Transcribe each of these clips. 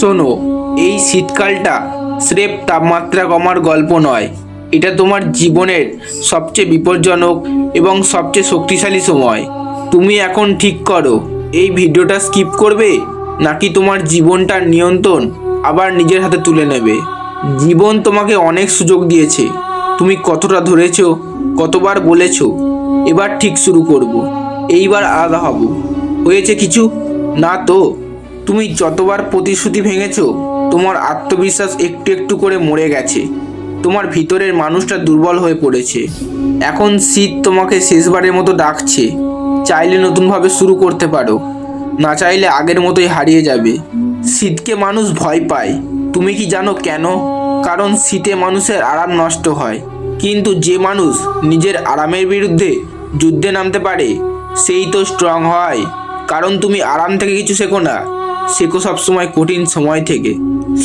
শোনো, এই শীতকালটা স্রেফ তাপমাত্রা কমার গল্প নয়। এটা তোমার জীবনের সবচেয়ে বিপজ্জনক এবং সবচেয়ে শক্তিশালী সময়। তুমি এখন ঠিক করো, এই ভিডিওটা স্কিপ করবে? নাকি তোমার জীবনটার নিয়ন্ত্রণ আবার নিজের হাতে তুলে নেবে? জীবন তোমাকে অনেক সুযোগ দিয়েছে। তুমি কতটা ধরেছ, কতবার বলেছ, এবার ঠিক শুরু করব। এইবার আলাদা হব। হয়েছে কিছু? না তো। তুমি যতবার প্রতিশ্রুতি ভেঙেছ, তোমার আত্মবিশ্বাস একটু একটু করে মরে গেছে। তোমার ভিতরের মানুষটা দুর্বল হয়ে পড়েছে। এখন শীত তোমাকে শেষবারের মতো ডাকছে। চাইলে নতুনভাবে শুরু করতে পারো। না চাইলে আগের মতোই হারিয়ে যাবে। শীতকে মানুষ ভয় পায়। তুমি কি জানো কেন? কারণ শীতে মানুষের আরাম নষ্ট হয়। কিন্তু যে মানুষ নিজের আরামের বিরুদ্ধে যুদ্ধে নামতে পারে, সেই তো স্ট্রং হয়। কারণ তুমি আরাম থেকে কিছু শেখো না। শেখো সবসময় কঠিন সময় থেকে।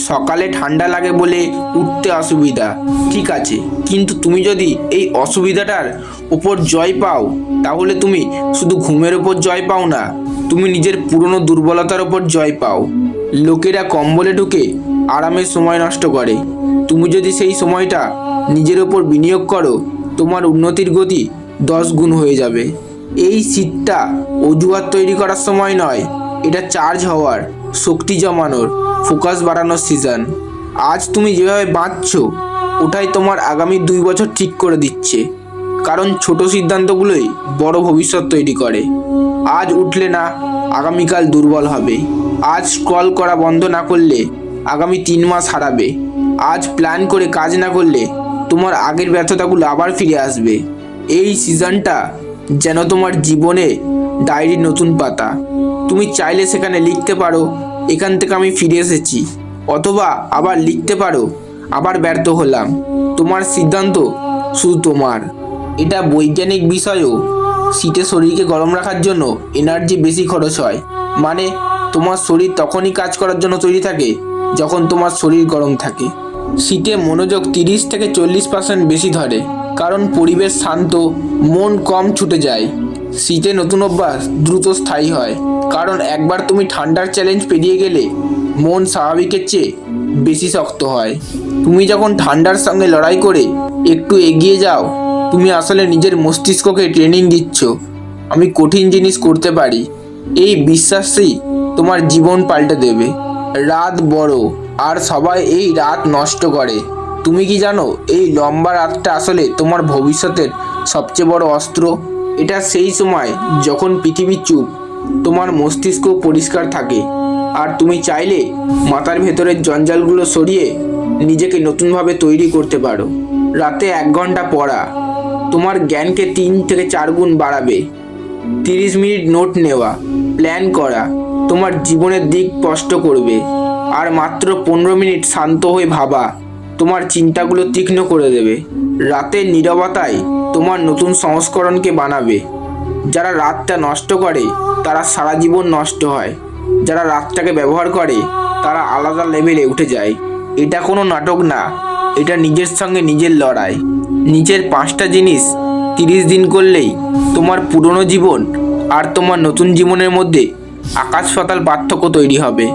সকালে ঠান্ডা লাগে বলে উঠতে অসুবিধা, ঠিক আছে। কিন্তু তুমি যদি এই অসুবিধাটার উপর জয় পাও, তাহলে তুমি শুধু ঘুমের ওপর জয় পাও না, তুমি নিজের পুরনো দুর্বলতার ওপর জয় পাও। লোকেরা কম্বলে ঢুকে আরামের সময় নষ্ট করে। তুমি যদি সেই সময়টা নিজের ওপর বিনিয়োগ করো, তোমার উন্নতির গতি দশ গুণ হয়ে যাবে। এই শীতটা অজুহাত তৈরি করার সময় নয় এটা চার্জ হওয়ার শক্তি জমানোর ফোকাস বাড়ানোর সিজন আজ তুমি যেভাবে বাঁচছ ওটাই তোমার আগামী দুই বছর ঠিক করে দিচ্ছে। কারণ ছোট সিদ্ধান্তগুলোই বড় ভবিষ্যৎ তৈরি করে। আজ উঠলে না, আগামীকাল দুর্বল হবে। আজ স্ক্রল করা বন্ধ না করলে আগামী তিন মাস হারাবে। আজ প্ল্যান করে কাজ না করলে তোমার আগের ব্যর্থতাগুলো আবার ফিরে আসবে। এই সিজনটা যেন তোমার জীবনে ডায়েরির নতুন পাতা। তুমি চাইলে সেখানে লিখতে পারো, এখান থেকে আমি ফিরে এসেছি। অথবা আবার লিখতে পারো, আবার ব্যর্থ হলাম। তোমার সিদ্ধান্ত শুধু তোমার। এটা বৈজ্ঞানিক বিষয়ও। শীতে শরীরকে গরম রাখার জন্য এনার্জি বেশি খরচ হয়। মানে তোমার শরীর তখনই কাজ করার জন্য তৈরি থাকে, যখন তোমার শরীর গরম থাকে। শীতে মনোযোগ তিরিশ থেকে চল্লিশ পার্সেন্ট বেশি ধরে, কারণ পরিবেশ শান্ত, মন কম ছুটে যায়। শীতে নতুন অভ্যাস দ্রুত স্থায়ী হয়। কারণ একবার তুমি ঠান্ডার চ্যালেঞ্জ পেরিয়ে গেলে মন স্বাভাবিকের চেয়ে বেশি শক্ত হয়। তুমি যখন ঠান্ডার সঙ্গে লড়াই করে একটু এগিয়ে যাও, তুমি আসলে নিজের মস্তিষ্ককে ট্রেনিং দিচ্ছ। আমি কঠিন জিনিস করতে পারি, এই বিশ্বাসই তোমার জীবন পাল্টে দেবে। রাত বড়, আর সবাই এই রাত নষ্ট করে। তুমি কি জানো, এই লম্বা রাতটা আসলে তোমার ভবিষ্যতের সবচেয়ে বড় অস্ত্র? এটা সেই সময় যখন পৃথিবী চুপ, তোমার মস্তিষ্ক পরিষ্কার থাকে। আর তুমি চাইলে মাথার ভেতরের জঞ্জালগুলো সরিয়ে নিজেকে নতুনভাবে তৈরি করতে পারো। রাতে এক ঘণ্টা পড়া, তোমার জ্ঞানকে তিন থেকে চার গুণ বাড়াবে। তিরিশ মিনিট নোট নেওয়া, প্ল্যান করা, তোমার জীবনের দিক স্পষ্ট করবে। আর মাত্র পনেরো মিনিট শান্ত হয়ে ভাবা তোমার চিন্তাগুলো তীক্ষ্ণ করে দেবে। রাতের নীরবতায় তোমার নতুন সংস্করণকে বানাবে। যারা রাতটা নষ্ট করে, তারা সারা জীবন নষ্ট হয়। যারা রাতটাকে ব্যবহার করে, তারা আলাদা লেভেলে উঠে যায়। এটা কোনো নাটক না, এটা নিজের সঙ্গে নিজের লড়াই। নিজের পাঁচটা জিনিস তিরিশ দিন করলেই তোমার পুরনো জীবন আর তোমার নতুন জীবনের মধ্যে আকাশ পাতাল পার্থক্য তৈরি হবে।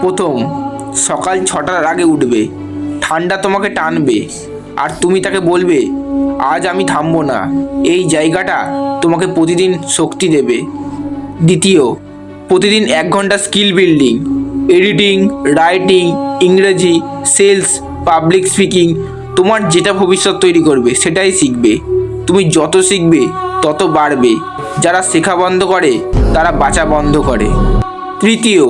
প্রথম, সকাল ছটার আগে উঠবে। ঠান্ডা তোমাকে টানবে, আর তুমি তাকে বলবে, আজ আমি থামবো না। এই জায়গাটা তোমাকে প্রতিদিন শক্তি দেবে। দ্বিতীয়, প্রতিদিন এক ঘণ্টা স্কিল বিল্ডিং, এডিটিং, রাইটিং, ইংরেজি, সেলস, পাবলিক স্পিকিং, তোমার যেটা ভবিষ্যৎ তৈরি করবে, সেটাই শিখবে। তুমি যত শিখবে, তত বাড়বে। যারা শেখা বন্ধ করে, তারা বাঁচা বন্ধ করে। তৃতীয়,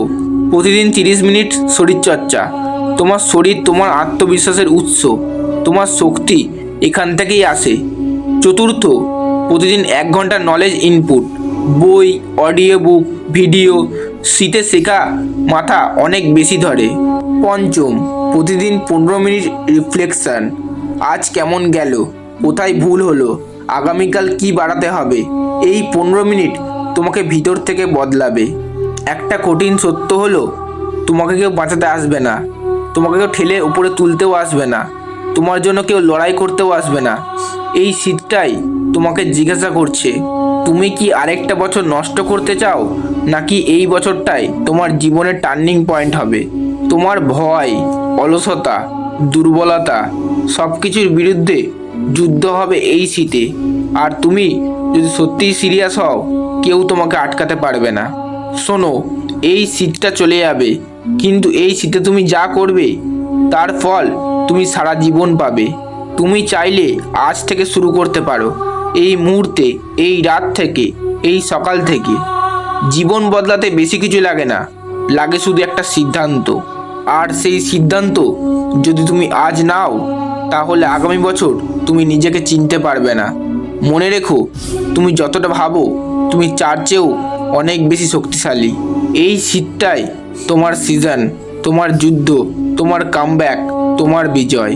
প্রতিদিন তিরিশ মিনিট শরীরচর্চা। তোমার শরীর তোমার আত্মবিশ্বাসের উৎস, তোমার শক্তি এখান থেকেই আসে। চতুর্থ, প্রতিদিন এক ঘণ্টা নলেজ ইনপুট বই অডিও বুক ভিডিও শীতে শেখা মাথা অনেক বেশি ধরে। পঞ্চম, প্রতিদিন পনেরো মিনিট রিফ্লেকশন আজ কেমন গেল, কোথায় ভুল হলো, আগামীকাল কি বাড়াতে হবে, এই পনেরো মিনিট তোমাকে ভিতর থেকে বদলাবে। একটা কঠিন সত্য হলো, তোমাকে কেউ বাঁচাতে আসবে না। তোমাকে কেউ ঠেলে উপরে তুলতেও আসবে না। তোমার জন্য কেউ লড়াই করতেও আসবে না। এই শীতটাই তোমাকে জিজ্ঞাসা করছে, তুমি কি আরেকটা বছর নষ্ট করতে চাও? নাকি এই বছরটাই তোমার জীবনের টার্নিং পয়েন্ট হবে? তোমার ভয়, অলসতা, দুর্বলতা সব কিছুর বিরুদ্ধে যুদ্ধ হবে এই শীতে। আর তুমি যদি সত্যিই সিরিয়াস হও, কেউ তোমাকে আটকাতে পারবে না। শোনো, এই শীতটা চলে যাবে। কিন্তু এই শীতে তুমি যা করবে, তার ফল তুমি সারা জীবন পাবে। তুমি চাইলে আজ থেকে শুরু করতে পারো। এই মুহূর্তে, এই রাত থেকে, এই সকাল থেকে। জীবন বদলাতে বেশি কিছু লাগে না। লাগে শুধু একটা সিদ্ধান্ত। আর সেই সিদ্ধান্ত যদি তুমি আজ নাও, তাহলে আগামী বছর তুমি নিজেকে চিনতে পারবে না। মনে রেখো, তুমি যতটা ভাবো, তুমি চার চেয়েও অনেক বেশি শক্তিশালী। এই শীতটাই তোমার সিজন তোমার যুদ্ধ তোমার কামব্যাক তোমার বিজয়।